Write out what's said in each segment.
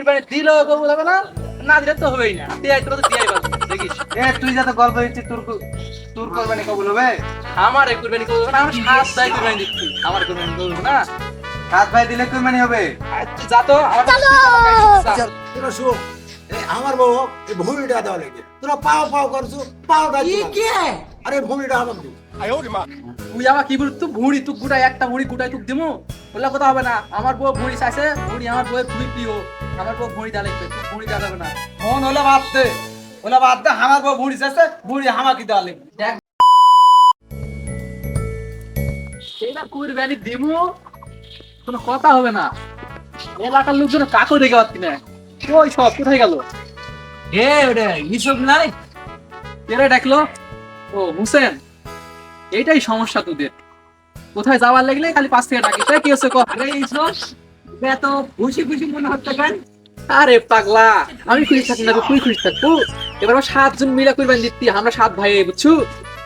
কুরবানি দিলেও কবুল হবে না না দিলে তো হবেই না। তোরা তো দিয়াই পারবি দেখিস। এ তুই যত গল্প দিচ্ছিস তোর তোর কোরবানি কবুল হবে? আমার এই কুরবানি কবুল হবে না আমার সাত দায় কুরবানি দিচ্ছি। আমার কুরবানি কবুল হবে না। হাত ভাই দিলে কোরবানি হবে? তুই যা তো আমার। তোরা আমার বউ এই ভূমিটা দেওয়া লাগে তোরা পাও পাও করছ পাওটা আরে ভূমিটা আমার দিও তুই আমার কি বলি তুই ভুঁড়ি তুই গুটাই একটা ভুঁড়ি গুটাই তুই দিমু? বললে কথা হবে না। আমার বউ ভুঁড়ি চাইছে, ভুঁড়ি আমার বউয়ের খুবই প্রিয়। আমার বউ ভুঁড়ি দেওয়া লাগবে, ভুঁড়ি যাবে না। মন হলে বাদ দে। ওলা বাদ দে, আমার বউ বুড়ি চাইছে বুড়ি হামাকি দেওয়া লাগবে। দেখ। সেটা কুরবানি দিমু। কোনো কথা হবে না। এলাকার লোকজন কাকও দেখে পাচ্ছি না। ওই সব, কোথায় গেল? এ ওরে ইসব নাই? কেরে ডাকলো? ও হুসেন এইটাই সমস্যা তোদের। কোথায় যাওয়ার লাগলে খালি পাঁচ থেকে ডাকিস। তাই কি হচ্ছে কহ আরে ইসব এত খুশি খুশি মনে হচ্ছে কেন? আরে পাগলা আমি খুশি থাকি না তুই খুশি থাকব এবার আমরা সাতজন মিলা কুরবানি দিচ্ছি আমরা সাত ভাই বুঝছ?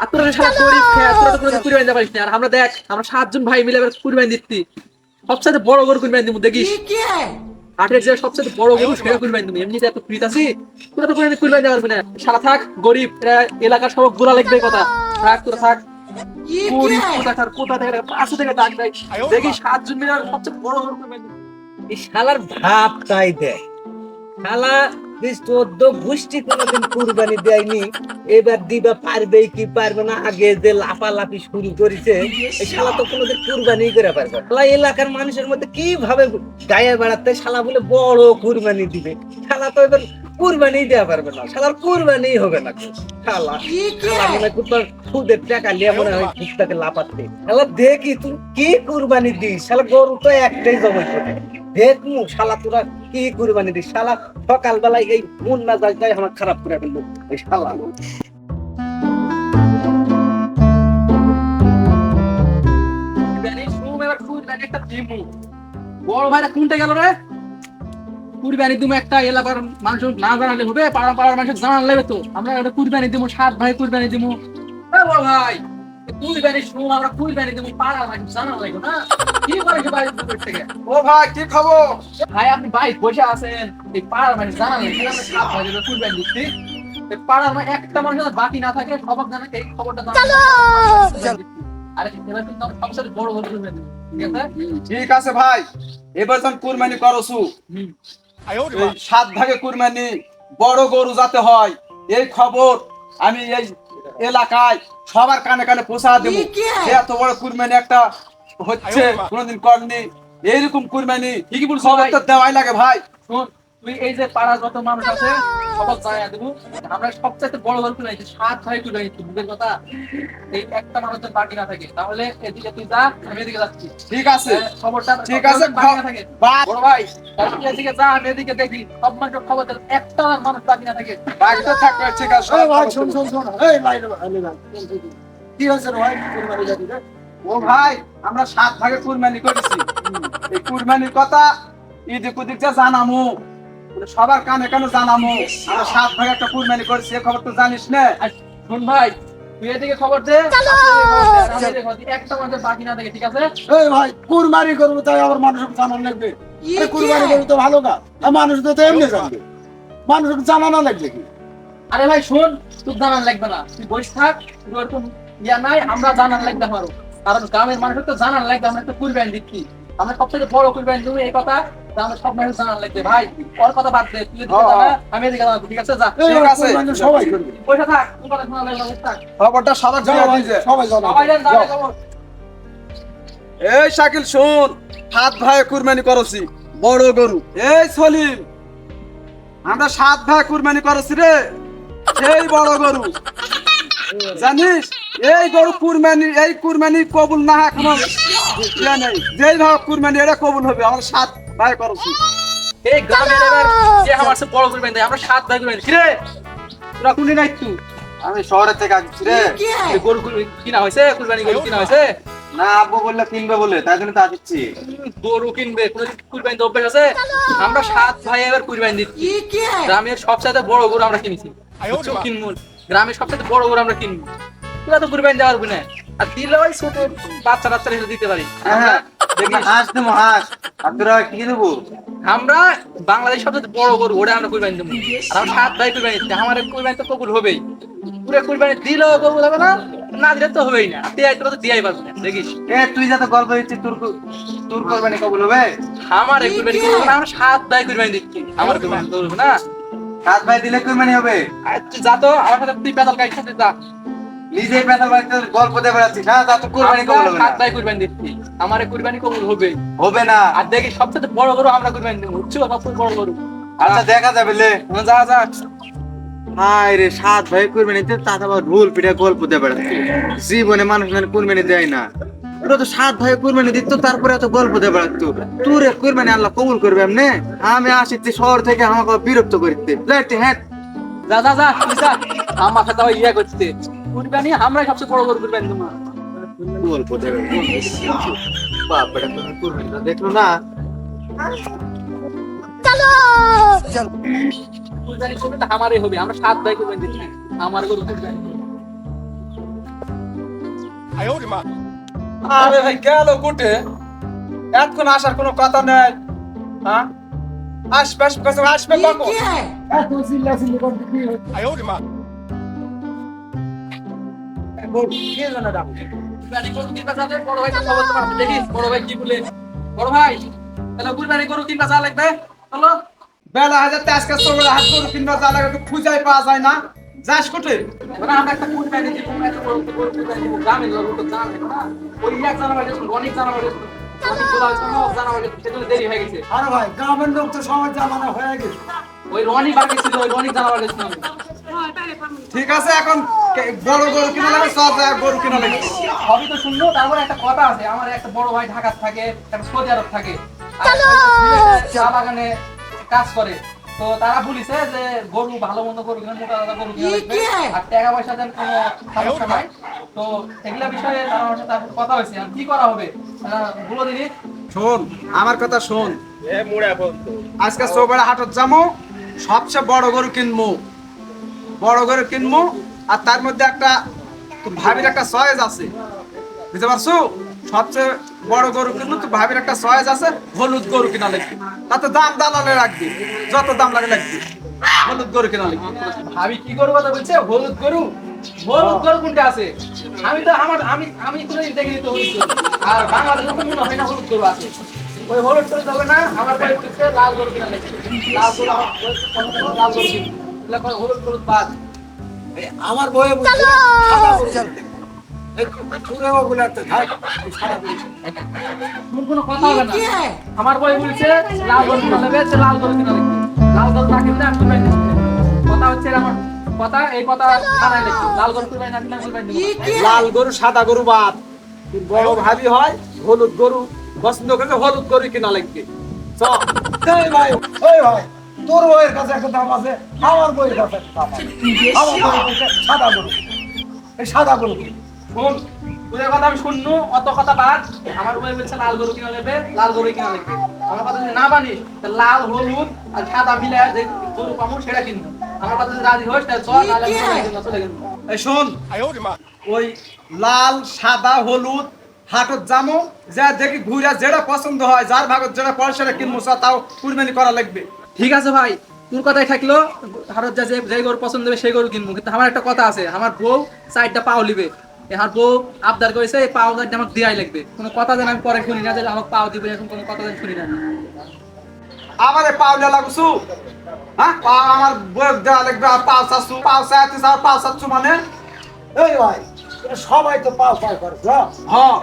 আর তোরা সারা গরিব খেয়ে তোরা তো কোনো কুরবানি দিতে পারিস না। আর আমরা দেখ আমরা সাতজন ভাই মিলে এবার কুরবানি দিচ্ছি। সবচেয়ে বড় গরু কুরবানি দিব দেখিস? হাটের যে সবচেয়ে বড় গরু সেটা কুরবানি দিব এমনিতে এত ফ্রিত আছি তোরা তো কুরবানি কুরবানি দেওয়া পারবি না। সারা থাক গরিব এলাকার সব গোলা লাগবে কথা। থাক তোরা থাক। এই শালার ভাব তাই দেয়। শালা বেশ চোদ্দ গোষ্ঠী কোনোদিন কুরবানি দেয়নি। এবার দিবা পারবে কি পারবে না? আগে যে লাফালাফি শুরু করেছে এই শালা তো কোনোদিন কুরবানি করে পারবে না। শালা এলাকার মানুষের মধ্যে কীভাবে গায়ে বেড়াতে শালা বলে বড় কুরবানি দিবে? শালা তো এবার কুরবানি দেওয়া পারবে না শালার কুরবানি হবে না। শালা মনে সুদের টাকা নিয়ে মনে হয় কুত্তাকে লাফাতে শালা দেখি তুই কি কুরবানি দিস? শালা গরু তো একটাই জবাই করে। দেখ মু শালা তোরা কি কুরবানি দিস? শালা সকালবেলায় এই মন মেজাজটাই আমার খারাপ করে ফেলল এই শালা। বড় ভাইরা কোনটা গেল রে? কুরবানি দিমু একটা এলাকার মানুষ না জানালে হবে পাড়া পাড়ার মানুষ জানালে তো। আমরা একটা কুরবানি দিমু সাত ভাই কুরবানি দিমু ভাই আমরা কুরবানি দিমু পাড়ার মানুষ জানালে লাগবে না? কি করে সে বাড়ির থেকে? ও ভাই কি খবর? ভাই আপনি ভাই বসে আছেন এই পাড়ার মানুষ সাত ভাই কুরবানি দিচ্ছি। পাড়ার মানে একটা মানুষ বাকি না থাকে সবার জানা এই খবরটা জানা। দিবো। ঠিক আছে? ভাই এবার যখন কুরবানি করছু এই সাত ভাগে কুরবানি বড় গরু যাতে হয় এই খবর আমি এই এলাকায় সবার কানে কানে পোষা দেবো। এত বড় কুরবানি একটা হচ্ছে কোনদিন করনি। এইরকম কুরবানি ঠিকই বলছো সবাই ভাই। তো দেওয়াই লাগে ভাই। শোন তুই এই যে পাড়ার যত মানুষ আছে সবাই জানাই দেবো। আমরা সবচেয়ে বড় গল্প নাই যে সাত ভাই তুই জানিস বুকের কথা? এই একটা মানুষের বাকি না থাকে। তাহলে এদিকে তুই যা আমি এদিকে যাচ্ছি। ঠিক আছে। হ্যাঁ, খবরটা ঠিক আছে, বাকি না থাকে। বড় ভাই তুই এদিকে যা আমি এদিকে দেখি। সব মানুষের খবর দেন একটা মানুষ বাকি না থাকে। থাকবে ঠিক আছে। ভাই শোন শোন শোন। এই ভাই। কি হয়েছে ভাই? কুরবানি যাবি রে? ও ভাই আমরা সাত ভাগে কুরবানি করেছি। এই কুরবানির কথা ইদিক উদিক যে জানামু। সবার কানে কেন জানামো? আমরা সাত ভাগে একটা কুরবানি করেছি এ খবর তো জানিস না। শোন ভাই তুই এদিকে খবর দে তুই। একটা বাকি না থাকে ঠিক আছে? এই ভাই কুরবানি করব তাই আবার মানুষকে জানান লাগবে। আরে কুরবানি করব তো ভালো না মানুষ তো এমনি জানবে। মানুষকে জানানো লাগবে কি? আরে ভাই শোন তোর জানান লাগবে না। তুই বসে থাক তোর এরকম ইয়া নাই আমরা জানান লাগবে আমারও। কারণ গ্রামের মানুষের তো জানান লাগবে আমরা একটা কুরবানি দিচ্ছি। আমরা সবথেকে বড় কুরবানি দেবো এই কথা। তা আমরা সব মানুষ জানান লাগবে ভাই ওর কথা বাদ দে তুই এদিকে যা। আমি এদিকে যাব ঠিক আছে যা এই ঠিক আছে। সবাই করবে বসে থাক তোর কথা শোনা লাগবে থাক খবরটা সবার দিয়ে ভাই, সবাই জানাবে। সবাই যেন জানে যাও। খবর। এই শাকিল শুন সাত ভাই কুরবানি করেছি বড় গরু এই সলিম আমরা সাত ভাই কুরবানি করেছি রে সেই বড় গরু জানিস এই গরু কুরবানি এই কুরবানি কবুল না কোনো ইয়ে নেই যেই ভাবে কুরবানি এটা কবুল হবে। আমরা সাত ভাই করেছি। এই গ্রামের এবার যে আমার সে বড় কুরবানি দেয় আমরা সাত ভাই কুরবানি কি রে তোরা কোনদিন নাই তুই আমি শহরের থেকে আসছি রে। গরু কিনা হয়েছে? কুরবানি গরু কিনা হয়েছে? না আব্বু বললে কিনবে বলে তাই জন্য তা দিচ্ছি গরু কিনবে কোনো কুরবানি তো অভ্যাস আছে? আমরা সাত ভাই এবার কুরবানি দিচ্ছি। গ্রামের সবচেয়ে বড় গরু আমরা কিনেছি? কিনবো। গ্রামের সবচেয়ে বড় গরু আমরা কিনবো। তোরা তো কুরবানি দেওয়া পারবি না আর দিলে ওই ছোট বাচ্চা বাচ্চারা এসে দিতে পারি? আমরা হাঁস দেবো হাঁস। আর তোরা কি দেবো? আমরা বাংলাদেশ সবচেয়ে বড় গরু ওটা আমরা কুরবানি দেবো। আর আমরা সাত ভাই কুরবানি দিচ্ছি। আমার কুরবানি তো কবুল হবেই। পুরো কুরবানি দিলেও কবুল হবে না না দিলে তো হবেই না। দিয়াই তোরা তো দিয়াই পারবি না দেখিস। এ তুই যত গল্প দিচ্ছিস তোর তোর করবানি কবুল হবে? আমার কুরবানি আমরা সাত ভাই কুরবানি দিচ্ছি। আমার কুরবানি করব না। সাত ভাই দিলে কুরবানি হবে? তুই যা তো আমার সাথে তুই পেতাল সাথে যা। পেতাল বাড়িতে গল্প দিয়ে বেড়াচ্ছিস হ্যাঁ তা তো কুরবানি কবুল হবে না। কুরবানি দিচ্ছি। আমার কুরবানি কবুল হবেই হবে না। আর দেখি সবচেয়ে বড় গরু আমরা কুরবানি দেবো। বুঝছ সবচেয়ে বড় গরু? আচ্ছা দেখা যাবে লে। হ্যাঁ, যা যা। হায় রে সাত ভাই কুরবানি দিতে তা আবার ঢোল পিঠা গল্প দিয়ে বেড়াচ্ছে। জীবনে মানুষ মানে কুরবানি দেয় না। ওরা তো সাত ভাই কুরবানি দিত তারপরে এত গল্প দিয়ে বেড়াতো তোর কুরবানি আল্লাহ কবুল করবে এমনি? আমি আসিছি শহর থেকে আমাকে বিরক্ত করিতে। হ্যাঁ যা যা যা আমার সাথে ইয়া করতে কুরবানি আমরাই সবচেয়ে বড় গরু কুরবানি দেবো গল্প দেবে বাপরে তুমি কুরবানি দেখল না কুরবানি করবে তো আমারই হবে আমরা সাত ভাই কুরবানি দিচ্ছি আমার গরু কুরবানি আরে ভাই গেল কোটে। এতক্ষণ আসার কোনো কথা নেই। হ্যাঁ? আসবে আসবে আসবে কখন চিল্লি কি গরু বড় ভাই বড় ভাই কি বলে। বড় ভাই তাহলে কুরবানি গরু কিনবা যা লাগবে। চলো। বেলা হাজার আজকে সকালে হাত করে কিনবা যা লাগে খুঁজাই পাওয়া যায় না। যাস কোটে। আমরা একটা কুরবানি দিব গ্রামের লোক তো জানে না। ওই এক অনেক দেরি হয়ে গেছে। আরে ভাই গ্রামের লোক তো জামানা হয়ে গেছে। ওই রনি বাকি ছিল ওই রনি জানুয়ারি ছিল ঠিক আছে এখন বড় গরু কিনা লাগে সব গরু কিনা লাগে সবই তো শুনলো তারপরে একটা কথা আছে আমার একটা বড় ভাই ঢাকা থাকে একটা সৌদি আরব থাকে। চা বাগানে কাজ করে। তো তারা বলিছে যে গরু ভালো মন্দ গরু কিনা মোটা দাদা গরু কিনা লাগবে আর টাকা পয়সা দেন কোনো সমস্যা নাই। তো এগুলা বিষয়ে তারা আমার সাথে কথা হয়েছে। আর কি করা হবে? বলো দিদি শোন আমার কথা শোন। আজকে সকালে হাটত যাব সবচেয়ে বড় গরু কিনবো বড় গরু কিনবো, আর তার মধ্যে একটা ভাবির একটা চয়েস আছে। বুঝতে পারছ? সবচেয়ে বড় গরু কিনবো তো ভাবির একটা চয়েস আছে, হলুদ গরু কিনা লাগবে। তাতে দাম দালালে রাখবি যত দাম লাগে লাগবে, হলুদ গরু কিনা লাগবে। আমি কি গরু কথা বলছে? হলুদ গরু? হলুদ গরু কোনটা আছে? আমি তো আমার, আমি আমি কোনো দেখিনি তো হলুদ আর বাংলাদেশে মনে হয় না, হলুদ গরু আছে। ওই হলুদ গরু যাবে না, আমার বাড়ি হচ্ছে লাল গরু কিনা লাগছে লাল গরু লাল গরু। হলুদ গরু বাদ। আমার বয়ে সাদা আমার বই বলছে লাল গরু কিনা লাল গরু লাল গরু না কিনলে আমি। কথা হচ্ছে আমার কথা এই কথা লাল গরু। লাল গরু সাদা গরু বাদ। বড় ভাবি হয় হলুদ গরু পছন্দ করে হলুদ গরু কিনা লাগবে। চল। ভাই ওই ভাই। তোর বইয়ের কাছে একটা দাম আছে আমার বইয়ের কাছে একটা দাম আছে। আমার বইয়ের কাছে সাদা গরু। এই সাদা গরু শোন তোদের কথা আমি শুননু অত কথা বাদ। আমার বই বলছে লাল গরু কিনা লাগবে লাল গরু কিনা লাগবে আমার কথা যদি না মানিস লাল হলুদ আর সাদা মিলে যে গরু পাবো সেটা কিনবো। আমার কথা যদি রাজি হোস তাহলে চল নাহলে চলে গেলাম, এই শোন ওই লাল সাদা হলুদ হাটত জামো যা দেখি ঘুরা যেটা পছন্দ হয় যার ভাগত যেটা পড়ে সেটা কিনবো তাও কুরবানি করা লাগবে। ঠিক আছে ভাই তোর কথাই থাকল ভারত যা যে যে গরু পছন্দ হবে সেই গরু কিনবো। কিন্তু আমার একটা কথা আছে আমার বউ সাইডটা পাও লিবে আমার বউ আবদার করেছে এই পাও সাইডটা আমাকে দেওয়াই লাগবে। কোনো কথা যেন আমি পরে শুনি না যে আমাকে পাও দিবে এখন কোনো কথা যেন শুনি না। আমারে পাও না লাগুছু হ্যাঁ? পাও আমার বয়স দেওয়া লাগবে আর পাও চাচ্ছু পাও চাইতে চাও পাও চাচ্ছু মানে? এই ভাই সবাই তো পাও পাও করে হ্যাঁ।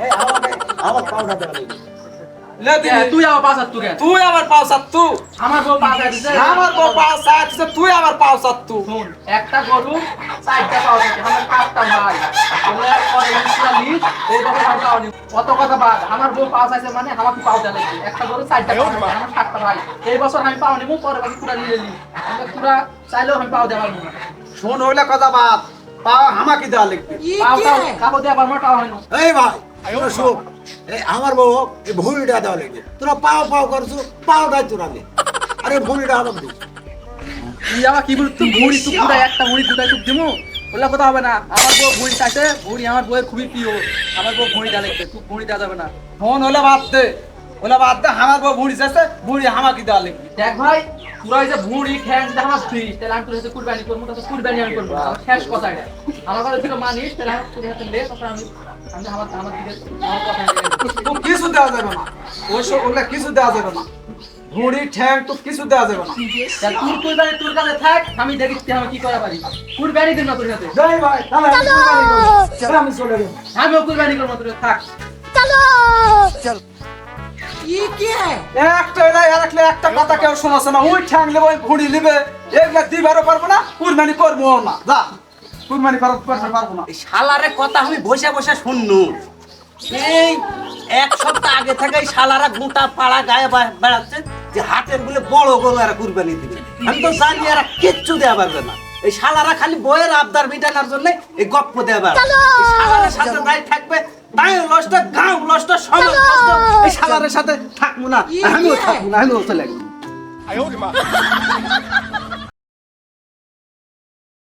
আমার পাওটা দেওয়া লাগবে। লে তুই আমার হাত তুই তুই আমার পাও চাচ্ছু আমার বউ আমার পাও তুই আমার পাও চাচ্ছু একটা গরু চারটা পাওয়া যাচ্ছে আমার পাঁচটা ভাই। বলে পরে ইনস্টা এই কথা আমি পাওয়া নিব কত কথা বাদ আমার বউ পাওয়া চাইছে মানে আমাকে পাওয়া দেওয়া লাগবে। একটা গরু চারটা পাওয়া আমার সাতটা ভাই। এই বছর আমি পাওয়া নিব পরে বাকি পুরা নিয়ে চাইলেও আমি পাওয়া দেওয়া পারব না। শোন হইলে কথা বাদ। পাও আমাকে দেওয়া লাগবে। পাও পাও কাপড় দেওয়া পারব হয় না। এই ভাই এই আমার বউ এই ভুঁড়িটা দেওয়া লাগবে। তোরা পাও পাও করছ পাওটাই তোরা নে আরে ভুঁড়িটা আমাকে দিস তুই আবার কি বলি তুই? তুই পুরা একটা মুড়ি দুটাই তুই দিমু? ওগুলা কথা হবে না। আমার বউ ভুঁড়ি চাইছে ভুঁড়ি আমার বউয়ের খুবই প্রিয়। আমার বউ ভুঁড়ি দেওয়া লাগবে তুই ভুঁড়ি দেওয়া যাবে না। ফোন হলে দে। ওলা বাদ দে আমার বউ বুড়ি যাচ্ছে বুড়ি আমাকে দেওয়া লিখবি দেখ ভাই তোরা এই যে ভুঁড়ি ঠ্যাং তাহলে আমি তোর সাথে কুরবানি করব কুরবানি আমি করব। শেষ কথা এটা। আমার কথা ছিল মানিস তাহলে আমার তোর হাতে লে তারপর আমি আমি আমার আমার দিকে আমার কথা তো কিছু দেওয়া যাবে না ওইসব ওগুলা কিছু দেওয়া যাবে না বুড়ি ঠ্যাং তো কিছু দেওয়া যাবে না দেখ তোর কুরবানি তোর কাছে থাক আমি দেখি তুই আমি কি করা পারি। কুরবানি দিন না তোর সাথে যাই ভাই তাহলে আমি কুরবানি করব। আমি চলে আমিও কুরবানি করব তোর থাক। একটা এলাই আর একটা একটা কথা কেউ শোনাছে না। ওই ঠ্যাং নেবে ওই ভুড়ি নেবে। এগুলা দিবারও পারব না কুরবানি করব না। যা। কুরবানি করতে পারব না। এই শালারে কথা আমি বসে বসে শুননু। এই এক সপ্তাহ আগে থেকে এই শালারা গোটা পাড়া গায়ে বা- বেড়াচ্ছে যে হাটের বলে বড় গরু এরা কুরবানি দিবে। আমি তো জানি এরা কিচ্ছু দেওয়া পারবে না। এই শালারা খালি বইয়ের আবদার মিটানোর জন্য এই গপ্প দেওয়া পারবে। শালারের সাথে যাই থাকবে তাই লষ্ট গাঁও লষ্ট সমাজ লষ্ট এই শালারের সাথে থাকব না। আমিও থাকব না আমিও চলে গেলাম